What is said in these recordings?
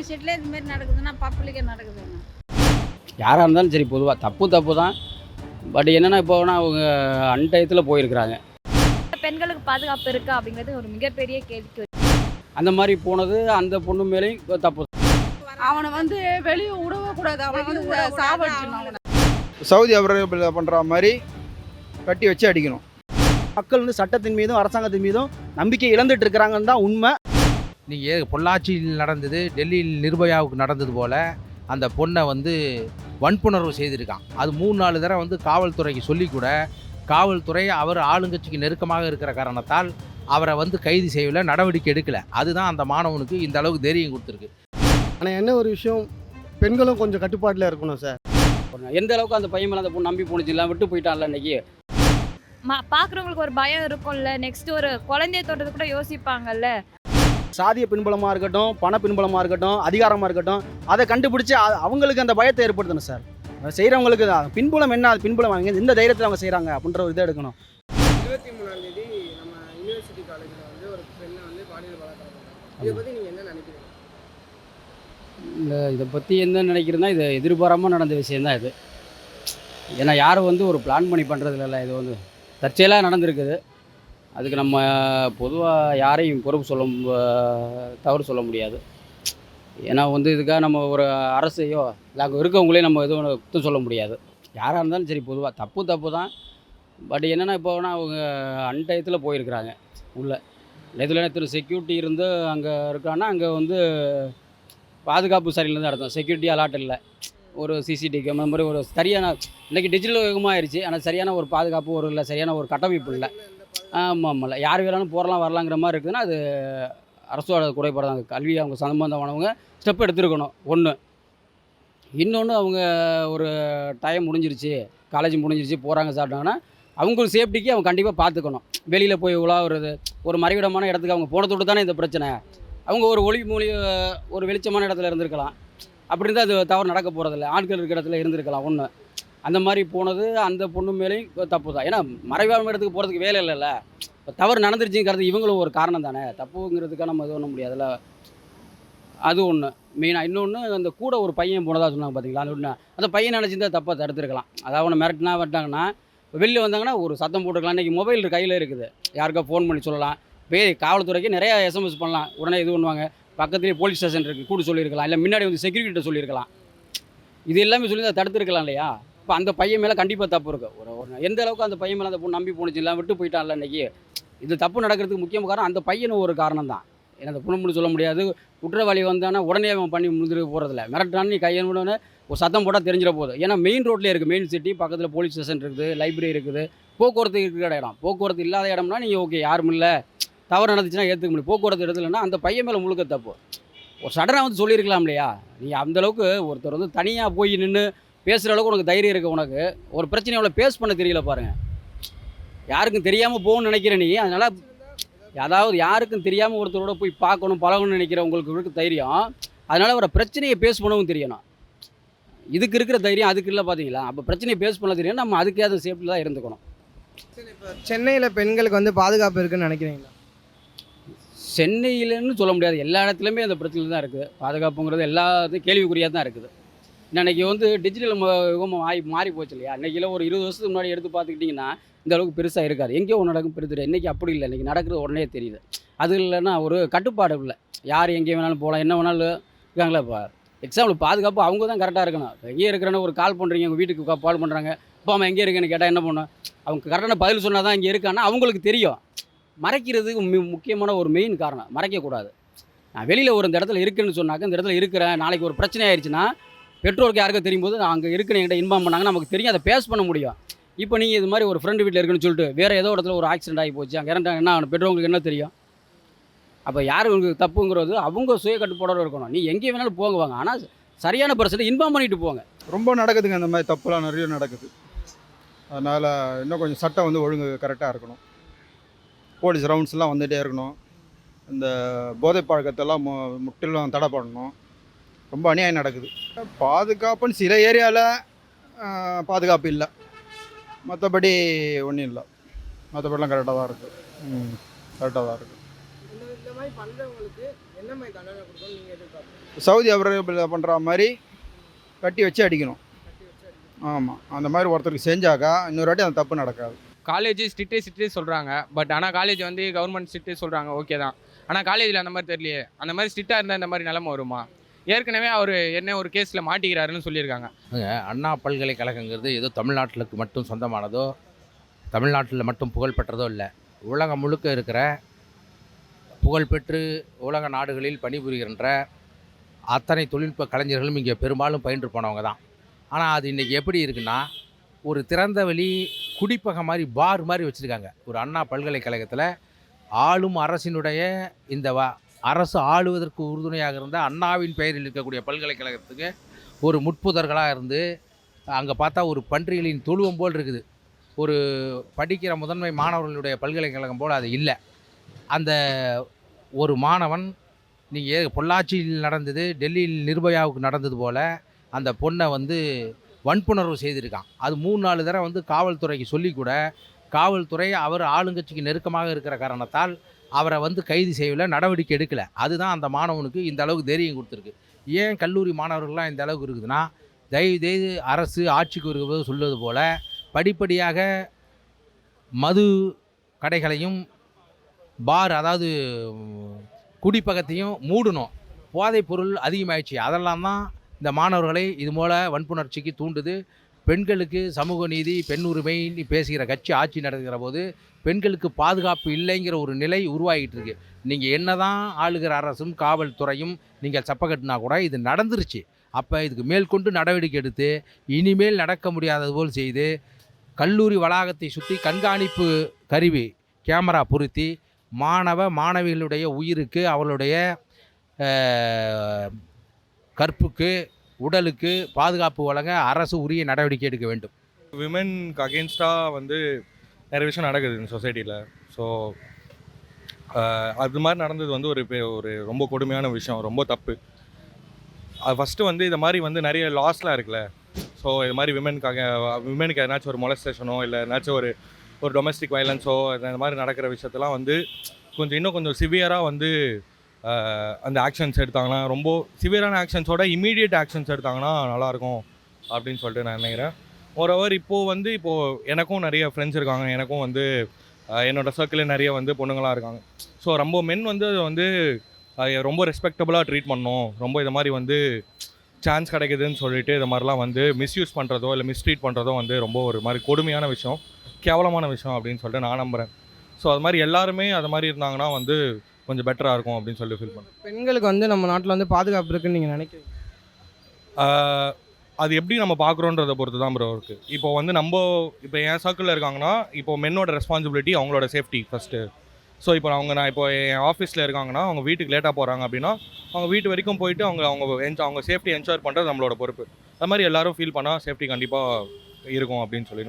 யூனிவர்சிட்டியில் இது மாதிரி நடக்குதுன்னா பப்ளிக்கே நடக்குதுங்க யாராக இருந்தாலும் சரி பொதுவாக தப்பு தப்பு தான் பட் என்னென்னா இப்போ அவங்க அன்டயத்தில் போயிருக்கிறாங்க. பெண்களுக்கு பாதுகாப்பு இருக்கா அப்படிங்கிறது ஒரு மிகப்பெரிய கேள்வி. அந்த மாதிரி போனது அந்த பொண்ணு மேலேயும் தப்பு. அவனை வந்து வெளியே விடவே கூடாது. அவனை வந்து சாவடிச்சிடணும் சவுதி அரேபியாவில் பண்ணுற மாதிரி கட்டி வச்சு அடிக்கணும். மக்கள் வந்து சட்டத்தின் மீதும் அரசாங்கத்தின் மீதும் நம்பிக்கை இழந்துட்டு இருக்கிறாங்கன்னு தான் உண்மை. நீங்கள் பொள்ளாச்சியில் நடந்தது டெல்லியில் நிர்பயாவுக்கு நடந்தது போல் அந்த பொண்ணை வந்து வன்புணர்வு செய்திருக்கான். அது மூணு நாலு தடவை வந்து காவல்துறைக்கு சொல்லி கூட காவல்துறை அவர் ஆளுங்கட்சிக்கு நெருக்கமாக இருக்கிற காரணத்தால் அவரை வந்து கைது செய்யல நடவடிக்கை எடுக்கலை. அதுதான் அந்த மாணவனுக்கு இந்த அளவுக்கு தைரியம் கொடுத்துருக்கு. ஆனால் என்ன ஒரு விஷயம்? பெண்களும் கொஞ்சம் கட்டுப்பாட்டில் இருக்கணும் சார். எந்த அளவுக்கு அந்த பையன் மேலே அந்த பொண்ணு நம்பி போணுச்சு இல்லை விட்டு போயிட்டான்ல இன்னைக்கு? மா பார்க்குறவங்களுக்கு ஒரு பயம் இருக்கும்ல. நெக்ஸ்ட் ஒரு குழந்தைய தொட்டது கூட யோசிப்பாங்கல்ல. சாதிய பின்புலமாக இருக்கட்டும் பண பின்புலமாக இருக்கட்டும் அதிகாரமாக இருக்கட்டும் அதை கண்டுபிடிச்சு அவங்களுக்கு அந்த பயத்தை ஏற்படுத்தணும் சார். செய்கிறவங்களுக்கு பின்புலம் என்ன? அது பின்புலம் அவங்க எந்த தைரியத்தில் அவங்க செய்கிறாங்க அப்படின்ற ஒரு இதை எடுக்கணும். இருபத்தி மூணாம் தேதி நம்ம யூனிவர்சிட்டி காலேஜில் வந்து ஒரு பெண்ணை வந்து பாலியல் பண்ணாங்க இதை பற்றி நீங்கள் என்ன நினைக்கிறீங்க? இந்த இதை பற்றி என்ன நினைக்கிறேன்னா இது எதிர்பாராமல் நடந்த விஷயந்தான் இது. ஏன்னா யாரும் வந்து ஒரு பிளான் பண்ணி பண்ணுறது இல்லைல்ல இது வந்து தற்செயலாக நடந்திருக்குது. அதுக்கு நம்ம பொதுவாக யாரையும் பொறுப்பு சொல்ல தவறு சொல்ல முடியாது. ஏன்னா வந்து இதுக்காக நம்ம ஒரு அரசையோ இல்லை அங்கே இருக்கவங்களே நம்ம எதுவும் குத்தம் சொல்ல முடியாது. யாராக இருந்தாலும் சரி பொதுவாக தப்பு தப்பு தான். பட் என்னென்னா இப்போனா அவங்க அன்டயத்தில் போயிருக்கிறாங்க உள்ளே. இதில் திரு செக்யூரிட்டி இருந்து அங்கே இருக்கான்னா அங்கே வந்து பாதுகாப்பு சரியில்லை தான் அர்த்தம் செக்யூரிட்டி அலாட் இல்லை. ஒரு சிசிடிவி கேமரா மாதிரி ஒரு சரியான இன்றைக்கி டிஜிட்டல் யுகமாக ஆயிடுச்சு ஆனால் சரியான ஒரு பாதுகாப்பு ஒரு இல்லை சரியான ஒரு கட்டமைப்பு இல்லை. ஆமாம் ஆமாம்ல யார் வேணாலும் போகலாம் வரலாங்கிற மாதிரி இருக்குதுன்னா அது அரசோட குறைபாடு தான். கல்வி அவங்க சம்பந்தமானவங்க ஸ்டெப் எடுத்துருக்கணும். ஒன்று இன்னொன்று அவங்க ஒரு டைம் முடிஞ்சிருச்சு காலேஜ் முடிஞ்சிருச்சு போகிறாங்க சாப்பிட்டாங்கன்னா அவங்களுக்கு சேஃப்டிக்கு அவங்க கண்டிப்பாக பார்த்துக்கணும் வெளியில் போய் உலாவுறது ஒரு மறைவிடமான இடத்துக்கு அவங்க போனதோடு தானே இந்த பிரச்சனை. அவங்க ஒரு ஒளி மொழி ஒரு வெளிச்சமான இடத்துல இருந்திருக்கலாம். அப்படி இருந்தால் அது தவறு நடக்க போகிறதில்ல ஆட்கள் இருக்கிற இடத்துல இருந்திருக்கலாம். ஒன்று அந்த மாதிரி போனது அந்த பொண்ணு மேலேயும் தப்பு தான். ஏன்னா மறைவான இடத்துக்கு போகிறதுக்கு வேலை இல்லைல்ல. இப்போ தவறு நடந்துருச்சுங்கிறது இவங்களும் ஒரு காரணம் தானே. தப்புங்கிறதுக்காக நம்ம இது பண்ண முடியாதுல்ல. அது ஒன்று மெயினாக இன்னொன்று அந்த கூட ஒரு பையன் போனதாக சொன்னாங்க பார்த்தீங்களா அது ஒன்று அந்த பையன் நினச்சிருந்தா தப்பாக தடுத்துருக்கலாம். அதாவது அவனை மிரட்டினா வந்துட்டாங்கன்னா வெளியில் வந்தாங்கன்னா ஒரு சத்தம் போட்டுக்கலாம் இன்றைக்கி மொபைல் கையில் இருக்குது. யாருக்கா ஃபோன் பண்ணி சொல்லலாம். பே காவல்துறைக்கு நிறையா எஸ்எம்எஸ் பண்ணலாம். உடனே இது பண்ணுவாங்க. பக்கத்துலேயே போலீஸ் ஸ்டேஷன் இருக்குது கூட சொல்லியிருக்கலாம். இல்லை முன்னாடி வந்து செக்யூரிட்டிகிட்ட சொல்லியிருக்கலாம். இது எல்லாமே சொல்லி தான் தடுத்துருக்கலாம் இல்லையா? இப்போ அந்த பையன் மேலே கண்டிப்பாக தப்பு இருக்குது ஒரு ஒரு எந்த அளவுக்கு அந்த பையன் மேலே அந்த பொண்ணு நம்பி போணுச்சு இல்லை விட்டு போயிட்டான்ல இன்றைக்கி இது தப்பு நடக்கிறதுக்கு முக்கிய காரணம் அந்த பையனும் ஒரு காரணம் தான் ஏன்னா அந்த பொண்ணு சொல்ல முடியாது. குற்றவாளி வந்தானா உடனே அவன் பண்ணி முடிஞ்சிருக்க போகிறதில்ல மிரட்டான்னு நீ கையன் உடனே ஒரு சத்தம் போட்டால் தெரிஞ்சிட போகுது. ஏன்னா மெயின் ரோட்லேயே இருக்குது மெயின் சிட்டி பக்கத்தில் போலீஸ் ஸ்டேஷன் இருக்குது லைப்ரரி இருக்குது. போக்குவரத்து இருக்கிற இடம். போக்குவரத்து இல்லாத இடம்னா நீங்கள் ஓகே யாரும் இல்லை. தவறு நடந்துச்சுன்னா ஏற்றுக்க முடியும். போக்குவரத்து இடத்துலன்னா அந்த பையன் மேலே முழுக்க தப்பு. ஒரு சடனாக வந்து சொல்லியிருக்கலாம் இல்லையா? நீ அந்தளவுக்கு ஒருத்தர் வந்து தனியாக போய் நின்று பேசுகிற அளவுக்கு உனக்கு தைரியம் இருக்குது உனக்கு. ஒரு பிரச்சனை அவ்வளோ பேஸ் பண்ண தெரியல பாருங்கள் யாருக்கும் தெரியாமல் போகணும்னு நினைக்கிற நீ அதனால் அதாவது யாருக்கும் தெரியாமல் ஒருத்தரோட போய் பார்க்கணும் பழகணும்னு நினைக்கிற உங்களுக்கு இருக்க தைரியம். அதனால் ஒரு பிரச்சனையை பேஸ் பண்ணவும் தெரியணும். இதுக்கு இருக்கிற தைரியம் அதுக்கு இல்லை பார்த்தீங்களா? அப்போ பிரச்சனையை பேஸ் பண்ண தெரியும். நம்ம அதுக்கே சேஃப்டியில் தான் இருந்துக்கணும். சென்னையில் பெண்களுக்கு வந்து பாதுகாப்பு இருக்குன்னு நினைக்கிறீங்களா? சென்னையிலன்னு சொல்ல முடியாது. எல்லா இடத்துலையுமே அந்த பிரச்சனை தான் இருக்குது பாதுகாப்புங்கிறது எல்லாத்தையும் கேள்விக்குறியாக தான் இருக்குது. இன்னைக்கு வந்து டிஜிட்டல் யுகம் ஆகி மாறி போச்சு இல்லையா? இன்றைக்கில ஒரு இருபது வருஷத்துக்கு முன்னாடி எடுத்து பார்த்துக்கிட்டிங்கன்னா இந்த அளவுக்கு பெருசாக இருக்காது. எங்கேயோ ஒன்று நடக்கும் பெருது இன்றைக்கி அப்படி இல்லை. இன்றைக்கி நடக்கிறது உடனே தெரியுது. அது இல்லைன்னா ஒரு கட்டுப்பாடு இல்லை. யார் எங்கே வேணாலும் போகலாம். என்ன வேணாலும் இருக்காங்களா இப்போ? எக்ஸாம்பிள் பாதுகாப்பு அவங்க தான் கரெக்டாக இருக்கணும். இப்போ எங்கேயே இருக்கிறேன்னு ஒரு கால் பண்ணுறீங்க உங்கள் வீட்டுக்கு கால் பண்ணுறாங்க இப்போ அவன் எங்கே இருக்கேன்னு கேட்டால் என்ன பண்ணும்? அவங்க கரெக்டான பதில் சொன்னால் தான் இங்கே இருக்கான்னா அவங்களுக்கு தெரியும். மறைக்கிறதுக்கு முக்கியமான ஒரு மெயின் காரணம். மறைக்கக்கூடாது. நான் வெளியில் ஒரு இந்த இடத்துல இருக்குன்னு சொன்னாக்க இந்த இடத்துல இருக்கிறேன். நாளைக்கு ஒரு பிரச்சனை ஆயிடுச்சுன்னா பெற்றோருக்கு யாருக்கும் தெரியும் போது அங்கே இருக்கிறேன் என்கிட்ட இன்ஃபார்ம் பண்ணாங்கன்னா நமக்கு தெரியும். அதை பேஸ் பண்ண முடியும். இப்போ நீங்கள் இது மாதிரி ஒரு ஃப்ரெண்டு வீட்டில் இருக்குன்னு சொல்லிட்டு வேறு ஏதோ இடத்துல ஒரு ஆக்சிடென்ட் ஆகி போச்சு. அங்கே என்ன ஆகணும்? பெற்றோங்களுக்கு என்ன தெரியும்? அப்போ யார் உங்களுக்கு தப்புங்கிறது அவங்க சுய கட்டுப்பாடோடு இருக்கணும். நீ எங்கே வேணாலும் போங்க வாங்க. ஆனால் சரியான பர்சனை இன்ஃபார்ம் பண்ணிட்டு போங்க. ரொம்ப நடக்குதுங்க. அந்த மாதிரி தப்புலாம் நிறைய நடக்குது. அதனால் இன்னும் கொஞ்சம் சட்டம் வந்து ஒழுங்கு கரெக்டாக இருக்கணும். போலீஸ் ரவுண்ட்ஸ்லாம் வந்துகிட்டே இருக்கணும். இந்த போதை பழக்கத்தெல்லாம் மு முற்றிலும் தடை பண்ணணும் ரொம்ப அநியாயம் நடக்குது. பாதுகாப்புன்னு சில ஏரியாவில் பாதுகாப்பு இல்லை. மற்றபடி ஒன்றும் இல்லை. மற்றபடிலாம் கரெக்டாக தான் இருக்குது ம். கரெக்டாக தான் இருக்குது சவுதி அரேபியாவில் பண்ணுற மாதிரி கட்டி வச்சு அடிக்கணும். ஆமாம் அந்த மாதிரி ஒருத்தருக்கு செஞ்சாக்கா இன்னொரு வாட்டி அந்த தப்பு நடக்காது. காலேஜ் ஸ்ட்ரிக்டே ஸ்ட்ரிக்டே சொல்கிறாங்க பட் ஆனால் காலேஜ் வந்து கவர்மெண்ட் ஸ்ட்ரிக்டே சொல்கிறாங்க ஓகே தான். ஆனால் காலேஜில் அந்த மாதிரி தெரியலையே. அந்த மாதிரி ஸ்ட்ரிக்டாக இருந்தால் இந்த மாதிரி நிலமை வருமா? ஏற்கனவே அவர் என்ன ஒரு கேஸில் மாட்டிக்கிறாருன்னு சொல்லியிருக்காங்க. அண்ணா பல்கலைக்கழகங்கிறது ஏதோ தமிழ்நாட்டிலுக்கு மட்டும் சொந்தமானதோ தமிழ்நாட்டில் மட்டும் புகழ்பெற்றதோ இல்லை. உலகம் முழுக்க இருக்கிற புகழ்பெற்று உலக நாடுகளில் பணிபுரிகின்ற அத்தனை தொழில்நுட்ப கலைஞர்களும் இங்கே பெரும்பாலும் பயின்று போனவங்க தான். ஆனால் அது இன்றைக்கி எப்படி இருக்குன்னா ஒரு திறந்த வெளி குடிப்பகம் மாதிரி பார் மாதிரி வச்சுருக்காங்க. ஒரு அண்ணா பல்கலைக்கழகத்தில் ஆளும் அரசினுடைய இந்த அரசு ஆளுவதற்கு உறுதுணையாக இருந்த அண்ணாவின் பெயரில் இருக்கக்கூடிய பல்கலைக்கழகத்துக்கு ஒரு முட்புதர்களாக இருந்து அங்கே பார்த்தா ஒரு பன்றிகளின் தொழுவம் போல் இருக்குது. ஒரு படிக்கிற முதன்மை மாணவர்களுடைய பல்கலைக்கழகம் போல் அது இல்லை. அந்த ஒரு மாணவன் நீங்கள் பொள்ளாச்சியில் நடந்தது டெல்லியில் நிர்பயாவுக்கு நடந்தது போல் அந்த பொண்ணை வந்து வன்புணர்வு செய்திருக்கான். அது மூணு நாலு தடவை வந்து காவல்துறைக்கு சொல்லி கூட காவல்துறை அவர் ஆளுங்கட்சிக்கு நெருக்கமாக இருக்கிற காரணத்தால் அவரை வந்து கைது செய்யலை நடவடிக்கை எடுக்கலை. அதுதான் அந்த மாணவனுக்கு இந்த அளவுக்கு தைரியம் கொடுத்துருக்கு. ஏன் கல்லூரி மாணவர்கள்லாம் இந்த அளவுக்கு இருக்குதுன்னா தயவு செய்து அரசு ஆட்சிக்கு வரும்போது சொல்வது போல் படிப்படியாக மது கடைகளையும் பார் அதாவது குடிப்பகத்தையும் மூடணும். போதைப் பொருள் அதிகமாயிடுச்சு. அதெல்லாம் தான் இந்த மாணவர்களை இது போல் வன்புணர்ச்சிக்கு தூண்டுது. பெண்களுக்கு சமூக நீதி பெண் உரிமைன்னு பேசுகிற கட்சி ஆட்சி நடத்துகிற போது பெண்களுக்கு பாதுகாப்பு இல்லைங்கிற ஒரு நிலை உருவாகிட்டு இருக்கு. நீங்கள் என்னதான் ஆளுகிற அரசும் காவல்துறையும் நீங்கள் சப்ப கட்டினா கூட இது நடந்துருச்சு. அப்போ இதுக்கு மேற்கொண்டு நடவடிக்கை எடுத்து இனிமேல் நடக்க முடியாதது போல் செய்து கல்லூரி வளாகத்தை சுற்றி கண்காணிப்பு கருவி கேமரா பொருத்தி மாணவ மாணவிகளுடைய உயிருக்கு அவளுடைய கற்புக்கு உடலுக்கு பாதுகாப்பு வழங்க அரசு உரிய நடவடிக்கை எடுக்க வேண்டும். விமென்க்கு அகேன்ஸ்டாக வந்து நிறைய விஷயம் நடக்குது இந்த சொசைட்டியில் ஸோ அது மாதிரி நடந்தது வந்து ஒரு ஒரு ரொம்ப கொடுமையான விஷயம் ரொம்ப தப்பு. அது ஃபஸ்ட்டு வந்து இது மாதிரி வந்து நிறைய லாஸ்லாம் இருக்குல்ல. ஸோ இது மாதிரி விமென்காக விமெனுக்கு எதனாச்சும் ஒரு மொலஸ்டேஷனோ இல்லை எதனாச்சும் ஒரு ஒரு டொமஸ்டிக் வயலன்ஸோ இந்த மாதிரி நடக்கிற விஷயத்தெல்லாம் வந்து கொஞ்சம் இன்னும் கொஞ்சம் சிவியராக வந்து அந்த ஆக்ஷன்ஸ் எடுத்தாங்கன்னா ரொம்ப சிவியரான ஆக்ஷன்ஸோட இமீடியட் ஆக்ஷன்ஸ் எடுத்தாங்கன்னா நல்லாயிருக்கும் அப்படின்னு சொல்லிட்டு நான் நினைக்கிறேன். ஓவர் இப்போது வந்து இப்போது எனக்கும் நிறைய ஃப்ரெண்ட்ஸ் இருக்காங்க. எனக்கும் வந்து என்னோடய என்னோட சர்க்கிளில் நிறைய வந்து பொண்ணுங்களாக இருக்காங்க. ஸோ ரொம்ப மென் வந்து அதை வந்து ரொம்ப ரெஸ்பெக்டபுளாக ட்ரீட் பண்ணோம் ரொம்ப இது மாதிரி வந்து சான்ஸ் கிடைக்குதுன்னு சொல்லிட்டு இது மாதிரிலாம் வந்து மிஸ்யூஸ் பண்ணுறதோ இல்லை மிஸ்ட்ரீட் பண்ணுறதோ வந்து ரொம்ப ஒரு மாதிரி கொடுமையான விஷயம் கேவலமான விஷயம் அப்படின்னு சொல்லிட்டு நான் நம்புகிறேன் ஸோ அது மாதிரி எல்லாருமே அது மாதிரி இருந்தாங்கன்னா வந்து கொஞ்சம் பெட்டராக இருக்கும் அப்படின்னு சொல்லி ஃபீல் பண்ணுறேன் பெண்களுக்கு வந்து நம்ம நாட்டில் வந்து பாதுகாப்பு இருக்குன்னு நீங்கள் நினைக்கிறீங்க? அது எப்படி நம்ம பார்க்குறோன்றதை பொறுத்து தான் ப்ரோ இருக்குது இப்போ வந்து நம்ம இப்போ என் சர்க்கிளில் இருக்காங்கன்னா இப்போ மென்னோட ரெஸ்பான்சிபிலிட்டி அவங்களோட சேஃப்டி ஃபஸ்ட்டு ஸோ இப்போ அவங்க நான் இப்போ என் ஆஃபீஸில் இருக்காங்கன்னா அவங்க வீட்டுக்கு லேட்டாக போகிறாங்க அப்படின்னா அவங்க வீட்டு வரைக்கும் போயிட்டு அவங்க அவங்க என்ஜா அவங்க சேஃப்டி என்ஷூர் பண்ணுறது நம்மளோட பொறுப்பு. அது மாதிரி எல்லாரும் ஃபீல் பண்ணால் சேஃப்டி கண்டிப்பாக இருக்கும் அப்படின்னு சொல்லி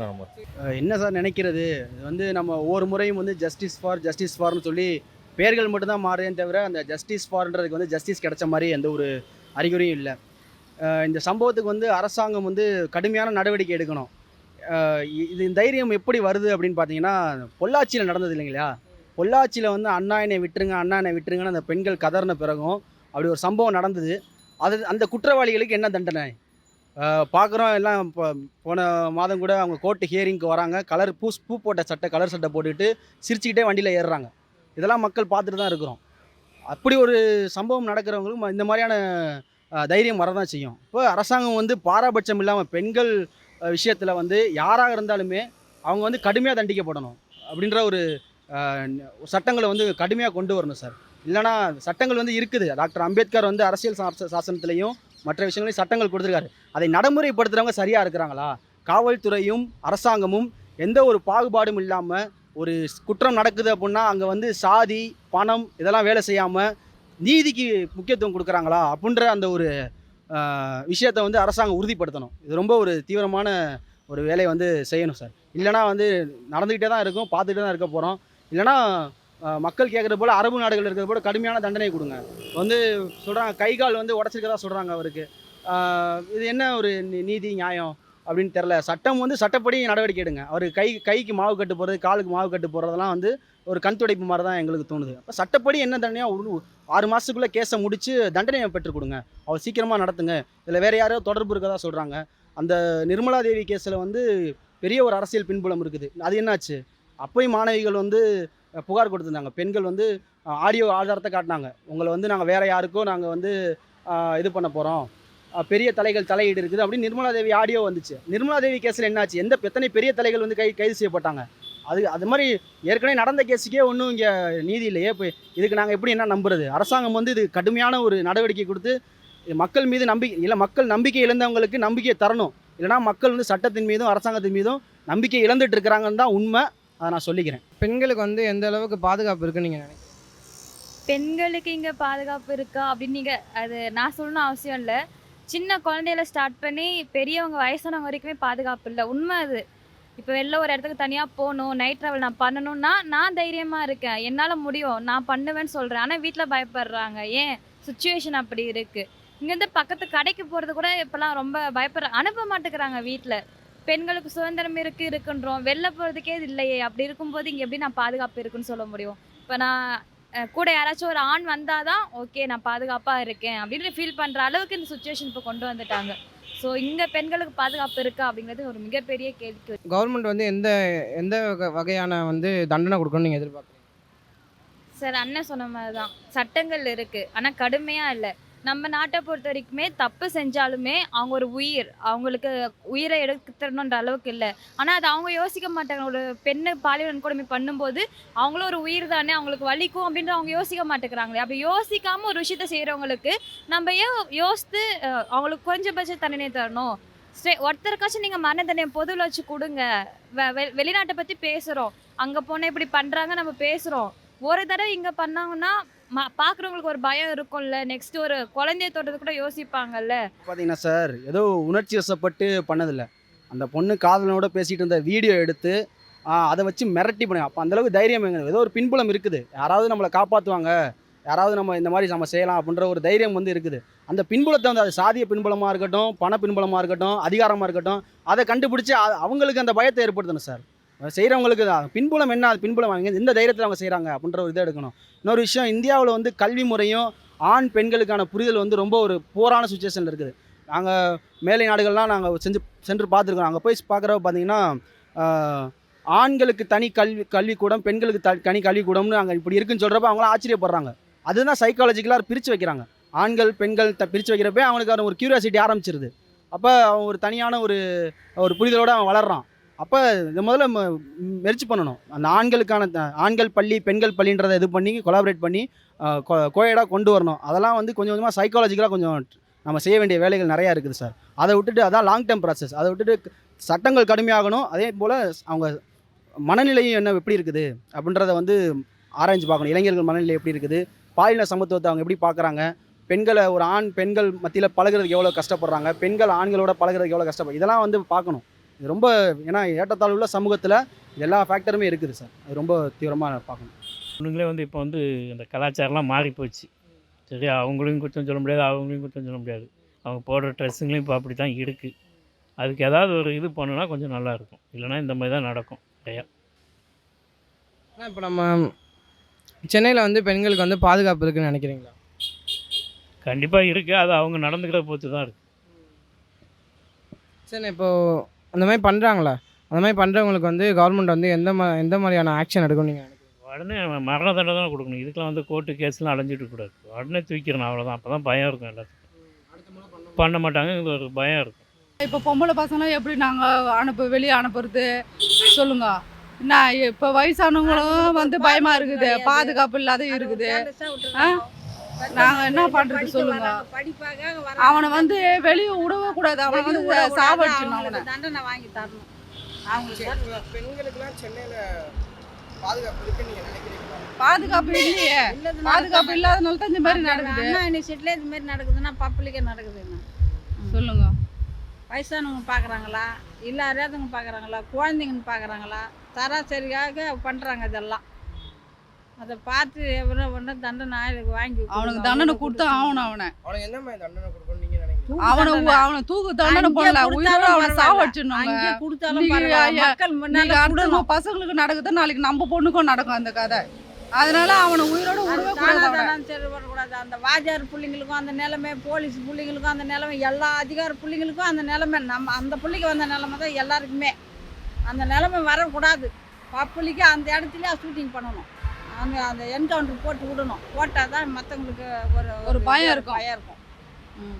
அஹ் என்ன சார் நினைக்கிறது? வந்து நம்ம ஒவ்வொரு முறையும் வந்து ஜஸ்டிஸ் ஃபார் ஜஸ்டிஸ் ஃபார்னு சொல்லி பேர்கள் மட்டும்தான் மாறுதே தவிர அந்த ஜஸ்டிஸ் ஃபார்ன்றதுக்கு வந்து ஜஸ்டிஸ் கிடைச்ச மாதிரி எந்த ஒரு அறிகுறியும் இல்லை. இந்த சம்பவத்துக்கு வந்து அரசாங்கம் வந்து கடுமையான நடவடிக்கை எடுக்கணும். இது தைரியம் எப்படி வருது அப்படின்னு பார்த்தீங்கன்னா பொள்ளாச்சியில் நடந்தது இல்லைங்களா? பொள்ளாச்சியில் வந்து அண்ணா என்னை விட்டுருங்க அண்ணா என்னை விட்டுருங்கன்னு அந்த பெண்கள் கதறின பிறகும் அப்படி ஒரு சம்பவம் நடந்தது. அது அந்த குற்றவாளிகளுக்கு என்ன தண்டனை? பார்க்குறோம் எல்லாம் இப்போ போன மாதம் கூட அவங்க கோர்ட்டு ஹியரிங்க்கு வராங்க. கலர் பூ பூ போட்ட சட்டை கலர் சட்டை போட்டுக்கிட்டு சிரிச்சுக்கிட்டே வண்டியில் ஏறுறாங்க. இதெல்லாம் மக்கள் பார்த்துட்டு தான் இருக்கிறோம். அப்படி ஒரு சம்பவம் நடக்கிறவங்களும் இந்த மாதிரியான தைரியம் வரதான் செய்யும். இப்போ அரசாங்கம் வந்து பாராபட்சம் இல்லாமல் பெண்கள் விஷயத்தில் வந்து யாராக இருந்தாலுமே அவங்க வந்து கடுமையாக தண்டிக்கப்படணும் அப்படின்ற ஒரு சட்டங்களை வந்து கடுமையாக கொண்டு வரணும் சார். இல்லைனா சட்டங்கள் வந்து இருக்குது. டாக்டர் அம்பேத்கர் வந்து அரசியல் சாச- சாசனத்திலையும் மற்ற விஷயங்களையும் சட்டங்கள் கொடுத்துருக்காரு. அதை நடைமுறைப்படுத்துகிறவங்க சரியாக இருக்கிறாங்களா? காவல்துறையும் அரசாங்கமும் எந்த ஒரு பாகுபாடும் இல்லாமல் ஒரு குற்றம் நடக்குது அப்படின்னா அங்கே வந்து சாதி பணம் இதெல்லாம் வேலை செய்யாமல் நீதிக்கு முக்கியத்துவம் கொடுக்குறாங்களா? அப்படின்ற அந்த ஒரு விஷயத்தை வந்து அரசாங்கம் உறுதிப்படுத்தணும். இது ரொம்ப ஒரு தீவிரமான ஒரு வேலையை வந்து செய்யணும் சார். இல்லைனா வந்து நடந்துக்கிட்டே தான் இருக்கும் பார்த்துக்கிட்டே தான் இருக்க போகிறோம் இல்லைனா மக்கள் கேட்குற போல் அரபு நாடுகள் இருக்கிற போல் கடுமையான தண்டனை கொடுங்க. வந்து சொல்கிறாங்க கை கால் வந்து உடச்சிருக்கதா சொல்கிறாங்க அவருக்கு. இது என்ன ஒரு நீதி நியாயம்? அப்படின்னு தெரில சட்டம் வந்து சட்டப்படி நடவடிக்கை எடுங்க. அவர் கை கைக்கு மாவு கட்டு போகிறது காலுக்கு மாவு கட்டு போகிறதெல்லாம் வந்து ஒரு கண் துடைப்பு மாதிரி தான் எங்களுக்கு தோணுது. அப்போ சட்டப்படி என்ன தண்டனையாக ஆறு மாதத்துக்குள்ளே கேஸை முடித்து தண்டனையை பெற்றுக் கொடுங்க. அவர் சீக்கிரமாக நடத்துங்க. இதில் வேறு யாரோ தொடர்பு இருக்கதா சொல்கிறாங்க அந்த நிர்மலா தேவி கேஸில் வந்து பெரிய ஒரு அரசியல் பின்புலம் இருக்குது. அது என்னாச்சு? அப்போயும் மாணவிகள் வந்து புகார் கொடுத்துருந்தாங்க. பெண்கள் வந்து ஆடியோ ஆதாரத்தை காட்டினாங்க. உங்களை வந்து நாங்கள் வேறு யாருக்கோ நாங்கள் வந்து இது பண்ண போகிறோம் பெரிய தலைகள் தலையீடு இருக்குது. அப்படின்னு நிர்மலா தேவி ஆடியோ வந்துச்சு. நிர்மலா தேவி கேஸில் என்னாச்சு? எந்த எத்தனை பெரிய தலைகள் வந்து கை கைது செய்யப்பட்டாங்க? அது அது மாதிரி ஏற்கனவே நடந்த கேஸுக்கே ஒன்றும் இங்கே நீதி இல்லையே. இப்போ இதுக்கு நாங்கள் எப்படி என்ன நம்புறது? அரசாங்கம் வந்து இது கடுமையான ஒரு நடவடிக்கை கொடுத்து மக்கள் மீது நம்பிக்கை இல்லை மக்கள் நம்பிக்கை இழந்தவங்களுக்கு நம்பிக்கையை தரணும். இல்லைனா மக்கள் வந்து சட்டத்தின் மீதும் அரசாங்கத்தின் மீதும் நம்பிக்கை இழந்துட்டு இருக்கிறாங்கன்னு தான் உண்மை. அதை நான் சொல்லிக்கிறேன். பெண்களுக்கு வந்து எந்த அளவுக்கு பாதுகாப்பு இருக்குன்னு நீங்கள் நினைக்கிறீங்க? பெண்களுக்கு இங்கே பாதுகாப்பு இருக்கா அப்படின்னு நீங்கள் அது நான் சொல்லணும் அவசியம் இல்லை. சின்ன குழந்தையில ஸ்டார்ட் பண்ணி பெரியவங்க வயசானவங்க வரைக்குமே பாதுகாப்பு இல்லை. உண்மை அது. இப்போ வெளில ஒரு இடத்துக்கு தனியாக போகணும் நைட் ட்ராவல் நான் பண்ணணும்னா நான் தைரியமாக இருக்கேன். என்னால் முடியும். நான் பண்ணுவேன்னு சொல்கிறேன் ஆனால் வீட்டில் பயப்படுறாங்க. ஏன்? சுச்சுவேஷன் அப்படி இருக்குது இங்கேருந்து பக்கத்து கடைக்கு போகிறது கூட இப்போலாம் ரொம்ப பயப்படுற அனுப்ப மாட்டேங்கிறாங்க வீட்டில் பெண்களுக்கு சுதந்திரம் இருக்குது இருக்குன்றோம். வெளில போகிறதுக்கே இது இல்லையே. அப்படி இருக்கும்போது இங்கே எப்படி நான் பாதுகாப்பு இருக்குன்னு சொல்ல முடியும்? இப்போ நான் கூட யாராச்சும் ஒரு ஆண் வந்தால் தான் ஓகே நான் பாதுகாப்பாக இருக்கேன் அப்படின்னு ஃபீல் பண்ணுற அளவுக்கு இந்த சுச்சுவேஷன் இப்போ கொண்டு வந்துட்டாங்க. ஸோ இங்கே பெண்களுக்கு பாதுகாப்பு இருக்கா அப்படிங்கிறது ஒரு மிகப்பெரிய கேள்வி. கவர்மெண்ட் வந்து எந்த எந்த வகை- வகையான வந்து தண்டனை கொடுக்கணும்னு நீங்கள் எதிர்பார்க்குறீங்க? சார் அண்ணன் சொன்ன மாதிரி தான் சட்டங்கள் இருக்குது ஆனால் கடுமையாக இல்லை. நம்ம நாட்டை பொறுத்த வரைக்குமே தப்பு செஞ்சாலுமே அவங்க ஒரு உயிர். அவங்களுக்கு உயிரை எடுத்துடணுன்ற அளவுக்கு இல்லை. ஆனால் அது அவங்க யோசிக்க மாட்டாங்க. ஒரு பெண்ணு பாலியல் வன்கொடுமை பண்ணும்போது அவங்களும் ஒரு உயிர் தானே அவங்களுக்கு வலிக்கும் அப்படின்ற அவங்க யோசிக்க மாட்டேங்கிறாங்களே. அப்படி யோசிக்காமல் ஒரு விஷயத்த செய்கிறவங்களுக்கு நம்ம ஏன் யோசித்து அவங்களுக்கு குறைஞ்சபட்ச தண்டனை தரணும்? ஸ்டே ஒருத்தருக்காச்சும் நீங்கள் மரண தண்டனை பொதுவில் வச்சு கொடுங்க. வெ- வெ- வெளிநாட்டை பற்றி பேசுகிறோம் அங்கே போனால் இப்படி பண்ணுறாங்க நம்ம பேசுகிறோம் ஒரு தடவை இங்கே பண்ணாங்கன்னா பார்க்குறவங்களுக்கு ஒரு பயம் இருக்கும்ல. நெக்ஸ்ட் ஒரு குழந்தைய தொட்டது கூட யோசிப்பாங்கல்ல. பார்த்தீங்கன்னா சார் ஏதோ உணர்ச்சி வசப்பட்டு பண்ணதில்லை. அந்த பொண்ணு காதலனோட பேசிகிட்டு இருந்த வீடியோ எடுத்து அதை வச்சு மிரட்டி பண்ணி அப்போ அந்தளவுக்கு தைரியம் எங்க ஏதோ ஒரு பின்புலம் இருக்குது. யாராவது நம்மளை காப்பாற்றுவாங்க யாராவது நம்ம இந்த மாதிரி நம்ம செய்யலாம் அப்படின்ற ஒரு தைரியம் வந்து இருக்குது. அந்த பின்புலத்தை வந்து அது சாதிய பின்புலமாக இருக்கட்டும் பண பின்புலமாக இருக்கட்டும் அதிகாரமாக இருக்கட்டும் அதை கண்டுபிடிச்சி அவங்களுக்கு அந்த பயத்தை ஏற்படுத்தணும் சார் செய்கிறவங்களுக்கு தான். பின்புலம் என்ன? அது பின்புலம் அவங்க எந்த தைரியத்தில் அவங்க செய்கிறாங்க அப்படின்ற ஒரு இதை எடுக்கணும். இன்னொரு விஷயம் இந்தியாவில் வந்து கல்வி முறையும் ஆண் பெண்களுக்கான புரிதல் வந்து ரொம்ப ஒரு போரான சுச்சுவேஷனில் இருக்குது. நாங்கள் மேலை நாடுகள்லாம் நாங்கள் செஞ்சு சென்று பார்த்துருக்கோம். அங்கே போய் பார்க்குறப்ப பார்த்தீங்கன்னா ஆண்களுக்கு தனி கல்வி கல்விக்கூடம் பெண்களுக்கு த தனி கல்விக்கூடம்னு அங்கே இப்படி இருக்குன்னு சொல்கிறப்ப அவங்களாம் ஆச்சரியப்படுறாங்க. அதுதான் சைக்காலஜிக்கலாக பிரித்து வைக்கிறாங்க. ஆண்கள் பெண்கள் த பிரித்து வைக்கிறப்ப அவனுக்கு அது ஒரு கியூரியாசிட்டி ஆரம்பிச்சிருது. அப்போ அவன் ஒரு தனியான ஒரு ஒரு புரிதலோடு அவன் வளர்றான். அப்போ இது முதல்ல மெரிச்சு பண்ணணும். அந்த ஆண்களுக்கான ஆண்கள் பள்ளி பெண்கள் பள்ளின்றதை இது பண்ணி கொலாபரேட் பண்ணி கோயடாக கொண்டு வரணும். அதெல்லாம் வந்து கொஞ்சம் கொஞ்சமாக சைக்காலஜிக்கலாக கொஞ்சம் நம்ம செய்ய வேண்டிய வேலைகள் நிறையா இருக்குது சார் அதை விட்டுட்டு அதான் லாங் டேர்ம் ப்ராசஸ் அதை விட்டுட்டு சட்டங்கள் கடுமையாகணும். அதே போல் அவங்க மனநிலையும் என்ன எப்படி இருக்குது அப்படின்றத வந்து ஆராய்ஞ்சு பார்க்கணும். இளைஞர்கள் மனநிலை எப்படி இருக்குது? பாலின சமத்துவத்தை அவங்க எப்படி பார்க்குறாங்க? பெண்களை ஒரு ஆண் பெண்கள் மத்தியில் பழகுறதுக்கு எவ்வளோ கஷ்டப்படுறாங்க? பெண்கள் ஆண்களோட பழகிறதுக்கு எவ்வளோ கஷ்டப்படுறாங்க இதெல்லாம் வந்து பார்க்கணும். இது ரொம்ப ஏன்னா ஏற்றத்தாழ்வுள்ள சமூகத்தில் எல்லா ஃபேக்டருமே இருக்குது சார் அது ரொம்ப தீவிரமாக பார்க்கணும். பொண்ணுங்களே வந்து இப்போ வந்து இந்த கலாச்சாரம்லாம் மாறி போச்சு சரியா அவங்களையும் குற்றம் சொல்ல முடியாது அவங்களையும் குற்றம் சொல்ல முடியாது. அவங்க போடுற ட்ரெஸ்ஸுங்களையும் இப்போ அப்படி தான் இருக்குது அதுக்கு ஏதாவது ஒரு இது பண்ணுனா கொஞ்சம் நல்லா இருக்கும். இல்லைன்னா இந்த மாதிரி தான் நடக்கும். நிறையா ஆனால் இப்போ நம்ம சென்னையில் வந்து பெண்களுக்கு வந்து பாதுகாப்பு இருக்குன்னு நினைக்கிறீங்களா? கண்டிப்பாக இருக்குது அது அவங்க நடந்துக்கிற பொறுத்து தான் இருக்குது சரி இப்போது அந்த மாதிரி பண்ணுறாங்களா அந்த மாதிரி பண்ணுறவங்களுக்கு வந்து கவர்மெண்ட் வந்து எந்த மா எந்த மாதிரியான ஆக்ஷன் எடுக்கும் நீங்கள் நினைக்கிறீங்க? உடனே மரண தண்டனை தான் கொடுக்கணும். இதுக்கெலாம் வந்து கோர்ட்டு கேஸ்லாம் அலைஞ்சிட்டு இருக்கக்கூடாது உடனே தூக்கிடணும் அவ்வளோதான் அப்போ தான் பயம் இருக்கும் எல்லாத்துக்கும். பண்ண மாட்டாங்க இது ஒரு பயம் இருக்கும். இப்போ பொம்பளை பசங்களாம் எப்படி நாங்கள் அனுப்ப வெளியே அனுப்புறது? சொல்லுங்க. என்ன இப்போ வயசானவங்களும் வந்து பயமா இருக்குது. பாதுகாப்பு இல்லாத இருக்குது. ஆ? நாங்க என்ன பண்றது சொல்லுங்க. அவனை வந்து வெளியே விடவே கூடாது. அவனை வந்து சாவடிச்சிடணும் அவனை. தண்டனை வாங்கி தரணும். பெண்களுக்குலாம் சென்னையில் பாதுகாப்பு இருக்குன்னு பாதுகாப்பு இல்லையே. பாதுகாப்பு இல்லாதனால தான் இந்த மாதிரி நடக்குது. அண்ணா யூனிவர்சிட்டியில் இது மாதிரி நடக்குதுன்னா பப்ளிக்கே நடக்குதுண்ணா சொல்லுங்க. வயசானவங்க பார்க்குறாங்களா இல்லை அறியாதவங்க பார்க்குறாங்களா குழந்தைங்கன்னு பார்க்குறாங்களா சராசரியாக பண்ணுறாங்க இதெல்லாம். அதை பார்த்து எவ்வளோ ஒன்றும் தண்டனை ஆயுளுக்கு வாங்கி அவனுக்கு தண்டனை கொடுத்தா ஆகணும் அவனை. அவனுக்கு என்ன தண்டனை கொடுக்கணும்னு நீங்கள் நினைக்கிறீங்க? அவனை தூக்கு தண்டனை பண்ணல. உயிரோட அவனை கொடுத்தாலும். பசங்களுக்கு நடக்குது நாளைக்கு நம்ம பொண்ணுக்கும் நடக்கும் அந்த கதை. அதனால அவனை உயிரோட அது விடவே கூடாது அவனை. தானாதான் சரி வரக்கூடாது அந்த வாஜார் பிள்ளைங்களுக்கும் அந்த நிலைமை போலீஸ் பிள்ளைங்களுக்கும் அந்த நிலைமை எல்லா அதிகார பிள்ளைங்களுக்கும் அந்த நிலைமை நம்ம அந்த பிள்ளைக்கு வந்த நிலைமை தான் எல்லாருக்குமே. அந்த நிலைமை வரக்கூடாது. பப்புளிக்கு அந்த இடத்துல ஷூட்டிங் பண்ணணும். அந்த அந்த என்கவுண்டர் போட்டு விடணும். போட்டால் தான் மற்றவங்களுக்கு ஒரு ஒரு பயம் இருக்கும். பயம் இருக்கும். ம்.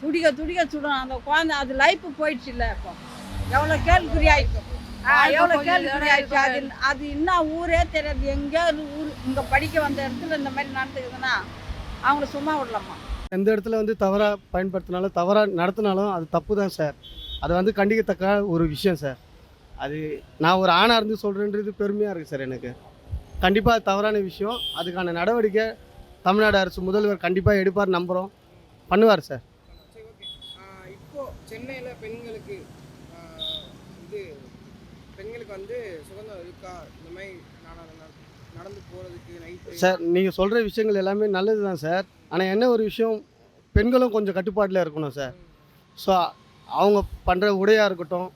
துடிக்க துடிக்க சுடணும் அந்த குழந்தை அது லைஃப் போயிடுச்சு இல்லை இப்போ. எவ்வளோ கேள்விக்குறி ஆயிடுச்சு எவ்வளோ கேள்விக்குறி இதோட ஆயிடுச்சு அது அது இன்னும் ஊரே தெரியாது. எங்கேயாவது ஊர் இங்கே படிக்க வந்த இடத்துல இந்த மாதிரி நடந்துக்குதுன்னா அவங்கள சும்மா விடலாமா? எந்த இடத்துல வந்து தவறாக பயன்படுத்தினாலும் தவறாக நடத்தினாலும் அது தப்பு தான் சார். அது வந்து கண்டிக்கத்தக்க ஒரு விஷயம் சார். அது நான் ஒரு ஆணாக இருந்து சொல்கிறேன்றது பெருமையாக இருக்குது சார் எனக்கு. கண்டிப்பாக தவறான விஷயம். அதுக்கான நடவடிக்கை தமிழ்நாடு அரசு முதல்வர் கண்டிப்பாக எடுப்பார் நம்புகிறோம் பண்ணுவார் சார். இப்போ சென்னையில் பெண்களுக்கு இது பெண்களுக்கு வந்து சுதந்திரம் இருக்கா? இந்த மாதிரி நட- நட- நடந்து போகிறதுக்கு நைட்டு சார் நீங்கள் சொல்கிற விஷயங்கள் எல்லாமே நல்லது தான் சார். ஆனால் என்ன ஒரு விஷயம்? பெண்களும் கொஞ்சம் கட்டுப்பாட்டில் இருக்கணும் சார். ஸோ அவங்க பண்ணுற உடையாக இருக்கட்டும்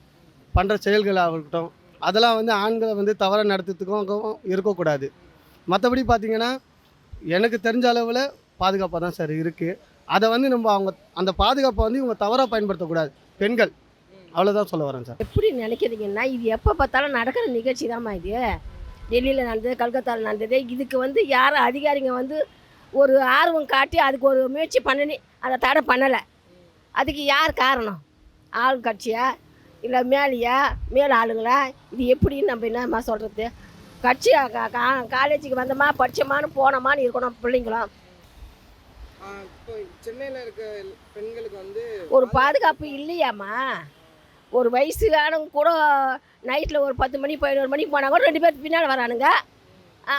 பண்ணுற செயல்களாக இருக்கட்டும் அதெல்லாம் வந்து ஆண்களை வந்து தவறாக நடத்துறதுக்கும் இருக்கக்கூடாது. மற்றபடி பார்த்தீங்கன்னா எனக்கு தெரிஞ்ச அளவில் பாதுகாப்பாக தான் சார் இருக்குது அதை வந்து நம்ம அவங்க அந்த பாதுகாப்பை வந்து இவங்க தவறாக பயன்படுத்தக்கூடாது. பெண்கள். அவ்வளோதான் சொல்ல வரேன் சார். எப்படி நினைக்கிறீங்கன்னா இது எப்போ பார்த்தாலும் நடக்கிற நிகழ்ச்சி தாம்மா இது. டெல்லியில் நடந்தது கல்கத்தாவில் நடந்தது. இதுக்கு வந்து யாரும் அதிகாரிங்க வந்து ஒரு ஆர்வம் காட்டி அதுக்கு ஒரு முயற்சி பண்ணி அதை தடை பண்ணலை. அதுக்கு யார் காரணம்? ஆள் கட்சியாக இல்லை மேலையா? மேல் ஆளுங்களா? இது எப்படின்னு நம்ம என்னம்மா சொல்கிறது கட்சி காலேஜுக்கு வந்தோமா படித்தோமான்னு போனோமான்னு இருக்கணும் பிள்ளைங்களும் சென்னையில் இருக்க பெண்களுக்கு வந்து ஒரு பாதுகாப்பு இல்லையாம்மா? ஒரு வயசுக்கானவங்க கூட நைட்டில் ஒரு பத்து மணி பதினோரு மணிக்கு போனால் கூட ரெண்டு பேர் பின்னால் வரானுங்க.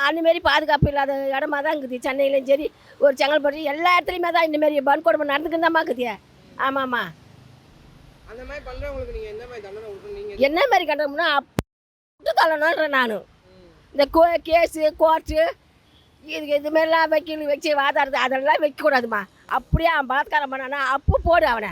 அந்தமாரி பாதுகாப்பு இல்லாத இடமா தான் இருக்குது. சென்னையிலையும் சரி ஒரு செங்கல்பட்டு எல்லா இடத்துலையுமே தான் இந்தமாரி வன்கொடுமை நடந்துக்கிட்டு தான்மா இருக்குது ஆமாம்மா. அந்த மாதிரி பண்ணுறவங்களுக்கு நீங்கள் எந்த மாதிரி தண்டனை கொடுக்கணும்? நீங்கள் என்ன மாதிரி கட்டணும்னா அப்படி தள்ளணுன்றேன் நான். இந்த கோ கேஸு கோர்ட்டு இது இதுமாரிலாம் வைக்கணும் வச்சு வாதாடுறது அதெல்லாம் வைக்கக்கூடாதும்மா. அப்படியே அவன் பலாத்காரம் பண்ணானா அப்போ போடு அவனை.